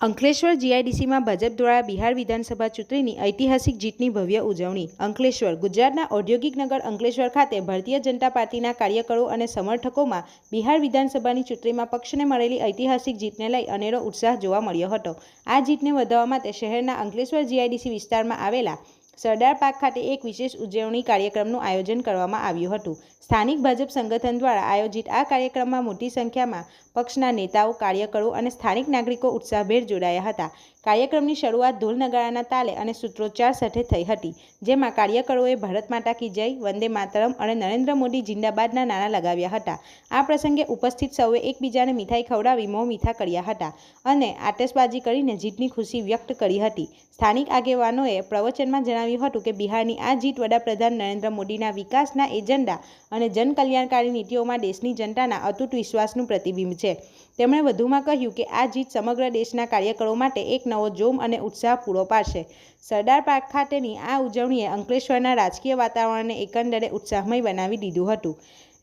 અંકલેશ્વર જીઆઈડીસીમાં ભાજપ દ્વારા બિહાર વિધાનસભા ચૂંટણીની ઐતિહાસિક જીતની ભવ્ય ઉજવણી. અંકલેશ્વર, ગુજરાતના ઔદ્યોગિક નગર અંકલેશ્વર ખાતે ભારતીય જનતા પાર્ટીના કાર્યકરો અને સમર્થકોમાં બિહાર વિધાનસભાની ચૂંટણીમાં પક્ષને મળેલી ઐતિહાસિક જીતને લઈ અનેરો ઉત્સાહ જોવા મળ્યો હતો. આ જીતને વધાવવા માટે શહેરના અંકલેશ્વર જીઆઈડીસી વિસ્તારમાં આવેલા સરદાર પાર્ક ખાતે એક વિશેષ ઉજવણી કાર્યક્રમનું આયોજન કરવામાં આવ્યું હતું. સ્થાનિક ભાજપ સંગઠન દ્વારા આયોજિત આ કાર્યક્રમમાં મોટી સંખ્યામાં પક્ષના નેતાઓ, કાર્યકરો અને સ્થાનિક નાગરિકો ઉત્સાહભેર જોડાયા હતા. કાર્યક્રમની શરૂઆત ઢોલ નગારાના તાલે અને સૂત્રોચ્ચાર સાથે થઈ હતી, જેમાં કાર્યકરોએ ભારત માતા કી જય, વંદે માતરમ અને નરેન્દ્ર મોદી જિંદાબાદના નાણાં લગાવ્યા હતા. આ પ્રસંગે ઉપસ્થિત સૌએ એકબીજાને મીઠાઈ ખવડાવી મોં મીઠા કર્યા હતા અને આતશબાજી કરીને જીતની ખુશી વ્યક્ત કરી હતી. સ્થાનિક આગેવાનોએ પ્રવચનમાં જણાવ્યું હતું કે બિહારની આ જીત વડાપ્રધાન નરેન્દ્ર મોદીના વિકાસના એજન્ડા અને જનકલ્યાણકારી નીતિઓમાં દેશની જનતાના અતૂટ વિશ્વાસનું પ્રતિબિંબ છે. તેમણે વધુમાં કહ્યું કે આ જીત સમગ્ર દેશના કાર્યકરો માટે એક નવો જોમ અને ઉત્સાહ પૂરો પાડશે. સરદાર પાર્ક ખાતેની આ ઉજવણીએ અંકલેશ્વરના રાજકીય વાતાવરણને એકંદરે ઉત્સાહમય બનાવી દીધું હતું.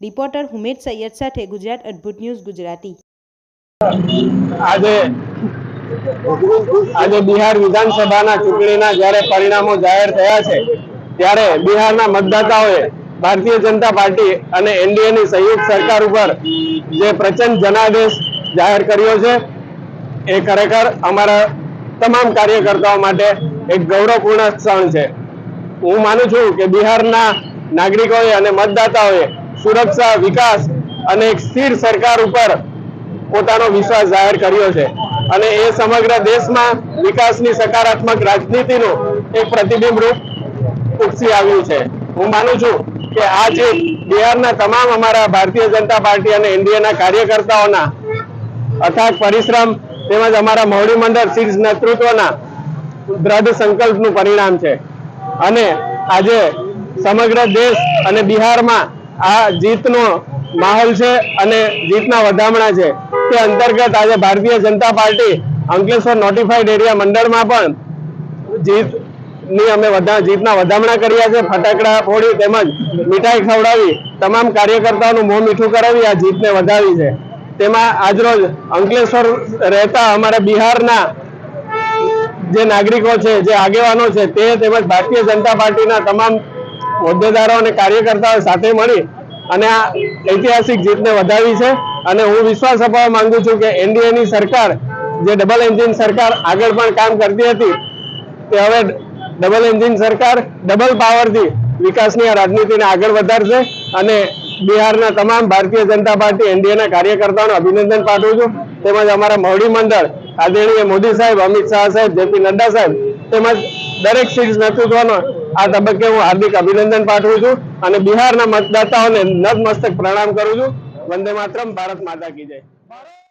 રિપોર્ટર હુમેદ સૈયદ સાથે ગુજરાત અદ્ભુત ન્યૂઝ ગુજરાતી. આજે આજે બિહાર વિધાનસભાના ચૂંટણીના જ્યારે પરિણામો જાહેર થયા છે, ત્યારે બિહારના મતદાતાઓએ ભારતીય જનતા પાર્ટી અને એનડીએની સંયુક્ત સરકાર ઉપર જે પ્રચંડ જનાદેશ જાહેર કર્યો છે, એ ખરેખર અમારા તમામ કાર્યકર્તાઓ માટે એક ગૌરવપૂર્ણ ક્ષણ છે. હું માનું છું કે બિહારના નાગરિકોએ અને મતદાતાઓએ સુરક્ષા, વિકાસ અને એક સ્થિર સરકાર ઉપર પોતાનો વિશ્વાસ જાહેર કર્યો છે અને એ સમગ્ર દેશમાં વિકાસની સકારાત્મક રાજનીતિનું એક પ્રતિબિંબ રૂપ ઉપસી આવ્યું છે. હું માનું છું કે આ જે બિહારના તમામ અમારા ભારતીય જનતા પાર્ટી અને એનડીએના કાર્યકર્તાઓના અથાગ પરિશ્રમ તેમજ અમારા મોવડી મંડળ શીર્ષ નેતૃત્વના દ્રઢ સંકલ્પનું પરિણામ છે. અને આજે સમગ્ર દેશ અને બિહારમાં આ જીતનો માહોલ છે અને જીતના વધામણા છે. તે અંતર્ગત આજે Bharatiya Janata party Ankleshwar notified area મંડળમાં પણ જીતની અમે જીતના વધામણા કર્યા છે. ફટાકડા ફોડી તેમજ મીઠાઈ ખવડાવી તમામ કાર્યકર્તાઓનું મોં મીઠું કરાવી આ જીતને વધાવી છે. તેમાં આજરોજ અંકલેશ્વર રહેતા અમારા બિહારના જે નાગરિકો છે, જે આગેવાનો છે, તે તેમજ ભારતીય જનતા પાર્ટીના તમામ હોદ્દેદારો અને કાર્યકર્તાઓ સાથે મળી અને આ ઐતિહાસિક જીતને વધાવી છે. અને હું વિશ્વાસ અપાવવા માંગુ છું કે એનડીએની સરકાર, જે ડબલ એન્જિન સરકાર આગળ પણ કામ કરતી હતી, તે હવે ડબલ એન્જિન સરકાર, ડબલ પાવરથી વિકાસની આ રાજનીતિને આગળ વધારશે અને બિહારના તમામ ભારતીય જનતા પાર્ટી, એનડીએના કાર્યકર્તાઓને અભિનંદન પાઠવું છું. તેમજ અમારા મોવડી મંડળ આદરણીય મોદી સાહેબ, અમિત શાહ સાહેબ, જેપી નડ્ડા સાહેબ, તેમજ દરેક સીટ નેતૃત્વનો આ તબક્કે હું હાર્દિક અભિનંદન પાઠવું છું અને બિહારના મતદાતાઓને નતમસ્તક પ્રણામ કરું છું. વંદે માતરમ, ભારત માતા કી જય.